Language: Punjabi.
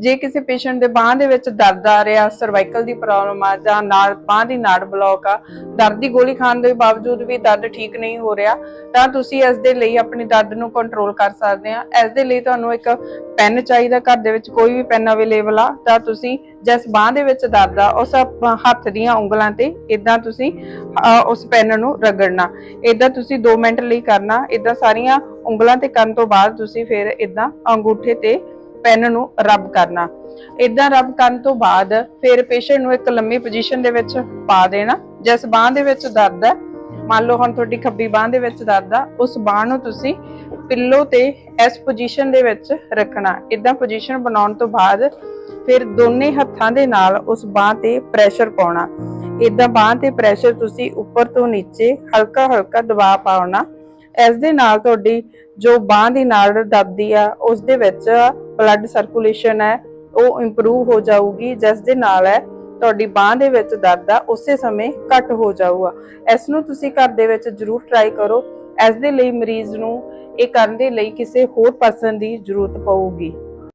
ਜੇ ਕਿਸੇ ਪੇਸ਼ੈਂਟ ਦੇ ਬਾਹ ਦੇ ਵਿੱਚ ਦਰਦ ਆ ਰਿਹਾ ਸਰਵਾਈਕਲ ਦੀ ਪ੍ਰੋਬਲਮ ਆ ਜਾਂ ਨਾੜ ਬਾਹ ਦੀ ਨਾੜ ਬਲੌਕ ਆ, ਦਰਦ ਦੀ ਗੋਲੀ ਖਾਣ ਦੇ ਬਾਵਜੂਦ ਵੀ ਦਰਦ ਠੀਕ ਨਹੀਂ ਹੋ ਰਿਹਾ, ਤਾਂ ਤੁਸੀਂ ਇਸ ਦੇ ਲਈ ਆਪਣੀ ਦਰਦ ਨੂੰ ਕੰਟਰੋਲ ਕਰ ਸਕਦੇ ਆ। ਇਸ ਦੇ ਲਈ ਤੁਹਾਨੂੰ ਇੱਕ ਪੈਨ ਚਾਹੀਦਾ, ਘਰ ਦੇ ਵਿੱਚ ਕੋਈ ਵੀ ਪੈਨ ਅਵੇਲੇਬਲ ਆ, ਤਾਂ ਤੁਸੀਂ ਜਿਸ ਬਾਹ ਦੇ ਵਿੱਚ ਦਰਦ ਆ, ਉਸ ਹੱਥ ਦੀਆਂ ਉਂਗਲਾਂ ਤੇ ਇਦਾਂ ਤੁਸੀਂ ਉਸ ਪੈਨ ਨੂੰ ਰਗੜਨਾ। ਇਦਾਂ ਤੁਸੀਂ 2 ਮਿੰਟ ਲਈ ਕਰਨਾ ਇਦਾਂ ਸਾਰੀਆਂ ਉਂਗਲਾਂ ਤੇ ਕਰਨ ਤੋਂ ਬਾਅਦ ਤੁਸੀਂ ਫਿਰ ਇਦਾਂ ਅੰਗੂਠੇ ਤੇ ਪੈਨ ਨੂੰ ਰਬ ਕਰਨਾ। ਇਦਾਂ ਰਬ ਕਰਨ ਤੋਂ ਬਾਅਦ ਫਿਰ ਪੇਸ਼ੈਂਟ ਨੂੰ ਇੱਕ ਲੰਮੀ ਪੋਜੀਸ਼ਨ ਦੇ ਵਿੱਚ ਪਾ ਦੇਣਾ। ਜਿਸ ਬਾਹ ਦੇ ਵਿੱਚ ਦਰਦ ਹੈ, ਮੰਨ ਲਓ ਹੁਣ ਤੁਹਾਡੀ ਖੱਬੀ ਬਾਹ ਦੇ ਵਿੱਚ ਦਰਦ ਆ, ਉਸ ਬਾਹ ਨੂੰ ਤੁਸੀਂ ਪਿੱਲੋ ਤੇ ਇਸ ਪੋਜੀਸ਼ਨ ਦੇ ਵਿੱਚ ਰੱਖਣਾ। ਇਦਾਂ ਪੋਜੀਸ਼ਨ ਬਣਾਉਣ ਤੋਂ ਬਾਅਦ ਫਿਰ ਦੋਨੇ ਹੱਥਾਂ ਦੇ ਨਾਲ ਉਸ ਬਾਹ ਤੇ ਪ੍ਰੈਸ਼ਰ ਪਾਉਣਾ। ਇਦਾਂ ਬਾਹ ਤੇ ਪ੍ਰੈਸ਼ਰ ਤੁਸੀਂ ਉੱਪਰ ਤੋਂ ਨੀਚੇ ਹਲਕਾ ਹਲਕਾ ਦਬਾਅ ਪਾਉਣਾ। ਇਸ ਦੇ ਨਾਲ ਤੁਹਾਡੀ ਜੋ ਬਾਹ ਦੀ ਨਾੜ ਦੱਬਦੀ ਆ, ਉਸ ਦੇ ਵਿੱਚ ਬਲੱਡ ਸਰਕੂਲੇਸ਼ਨ ਹੈ, ਉਹ ਇੰਪਰੂਵ ਹੋ ਜਾਊਗੀ, ਜਿਸ ਦੇ ਨਾਲ ਹੈ, ਤੁਹਾਡੀ ਬਾਹ ਦੇ ਵਿੱਚ ਦਰਦ ਆ, ਉਸੇ ਸਮੇਂ ਘਟ ਹੋ ਜਾਊਗਾ। ਇਸ ਨੂੰ ਤੁਸੀਂ ਘਰ ਦੇ ਵਿੱਚ ਜ਼ਰੂਰ ਟਰਾਈ ਕਰੋ। ਇਸ ਦੇ ਲਈ ਮਰੀਜ਼ ਨੂੰ ਇਹ ਕਰਨ ਦੇ ਲਈ ਕਿਸੇ ਹੋਰ ਪਰਸਨ ਦੀ ਜ਼ਰੂਰਤ ਪਊਗੀ।